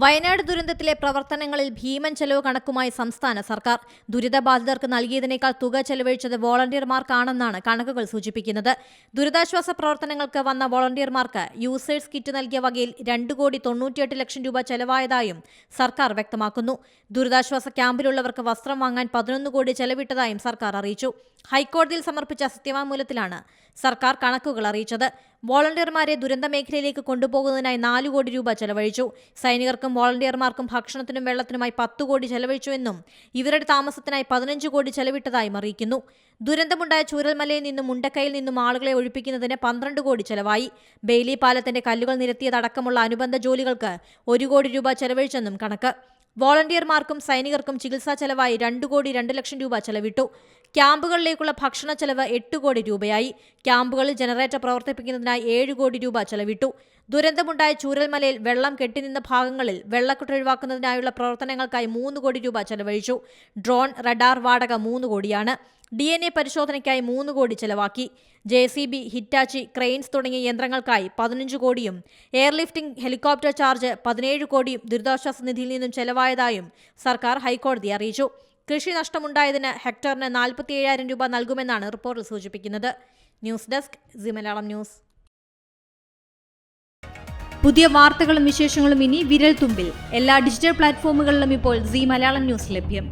വയനാട് ദുരന്തത്തിലെ പ്രവർത്തനങ്ങളിൽ ഭീമൻ ചെലവ് കണക്കുമായി സംസ്ഥാന സർക്കാർ. ദുരിതബാധിതർക്ക് നൽകിയതിനേക്കാൾ തുക ചെലവഴിച്ചത് വോളണ്ടിയർമാർക്കാണെന്നാണ് കണക്കുകൾ സൂചിപ്പിക്കുന്നത്. ദുരിതാശ്വാസ പ്രവർത്തനങ്ങൾക്ക് വന്ന വോളണ്ടിയർമാർക്ക് യൂസേഴ്സ് കിറ്റ് നൽകിയ വകയിൽ രണ്ട് കോടി തൊണ്ണൂറ്റിയെട്ട് ലക്ഷം രൂപ ചെലവായതായും സർക്കാർ വ്യക്തമാക്കുന്നു. ദുരിതാശ്വാസ ക്യാമ്പിലുള്ളവർക്ക് വസ്ത്രം വാങ്ങാൻ പതിനൊന്ന് കോടി ചെലവിട്ടതായും സർക്കാർ അറിയിച്ചു. ഹൈക്കോടതിയിൽ സമർപ്പിച്ച സത്യവാങ്മൂലത്തിലാണ് സർക്കാർ കണക്കുകൾ അറിയിച്ചത്. വോളണ്ടിയർമാരെ ദുരന്ത മേഖലയിലേക്ക് കൊണ്ടുപോകുന്നതിനായി നാല് കോടി രൂപ ചെലവഴിച്ചു. സൈനികർക്കും വോളണ്ടിയർമാർക്കും ഭക്ഷണത്തിനും വെള്ളത്തിനുമായി പത്ത് കോടി ചെലവഴിച്ചുവെന്നും ഇവരുടെ താമസത്തിനായി പതിനഞ്ച് കോടി ചെലവിട്ടതായും അറിയിക്കുന്നു. ദുരന്തമുണ്ടായ ചൂരൽമലയിൽ നിന്നും മുണ്ടക്കയിൽ നിന്നും ആളുകളെ ഒഴിപ്പിക്കുന്നതിന് പന്ത്രണ്ട് കോടി ചെലവായി. ബെയിലി പാലത്തിന്റെ കല്ലുകൾ നിരത്തിയതടക്കമുള്ള അനുബന്ധ ജോലികൾക്ക് ഒരു കോടി രൂപ ചെലവഴിച്ചെന്നും കണക്ക്. വോളണ്ടിയർമാർക്കും സൈനികർക്കും ചികിത്സാ ചെലവായി രണ്ട് കോടി രണ്ട് ലക്ഷം രൂപ ചെലവിട്ടു. ക്യാമ്പുകളിലേക്കുള്ള ഭക്ഷണ ചെലവ് എട്ട് കോടി രൂപയായി. ക്യാമ്പുകളിൽ ജനറേറ്റർ പ്രവർത്തിപ്പിക്കുന്നതിനായി ഏഴ് കോടി രൂപ ചെലവിട്ടു. ദുരന്തമുണ്ടായ ചൂരൽമലയിൽ വെള്ളം കെട്ടിനിന്ന ഭാഗങ്ങളിൽ വെള്ളക്കെട്ട് ഒഴിവാക്കുന്നതിനായുള്ള പ്രവർത്തനങ്ങൾക്കായി മൂന്ന് കോടി രൂപ ചെലവഴിച്ചു. ഡ്രോൺ റഡാർ വാടക മൂന്ന് കോടിയാണ്. ഡി എൻ എ പരിശോധനയ്ക്കായി മൂന്ന് കോടി ചെലവാക്കി. J C B Hitachi cranes തുടങ്ങിയ യന്ത്രങ്ങൾക്കായി പതിനഞ്ച് കോടിയും എയർലിഫ്റ്റിംഗ് ഹെലികോപ്റ്റർ ചാർജ് പതിനേഴ് കോടിയും ദുരിതാശ്വാസ നിധിയിൽ നിന്നും ചെലവായതായും സർക്കാർ ഹൈക്കോടതിയെ അറിയിച്ചു. കൃഷി നഷ്ടമുണ്ടായതിന് ഹെക്ടറിന് നാൽപ്പത്തി ഏഴായിരം രൂപ നൽകുമെന്നാണ് റിപ്പോർട്ടിൽ സൂചിപ്പിക്കുന്നത്. News desk C Malayalam news. പുതിയ വാർത്തകളും വിശേഷങ്ങളും ഇനി വിരൽ തുമ്പിൽ എല്ലാ ഡിജിറ്റൽ പ്ലാറ്റ്ഫോമുകളിലും ഇപ്പോൾ സി മലയാളം ന്യൂസ് ലഭ്യം.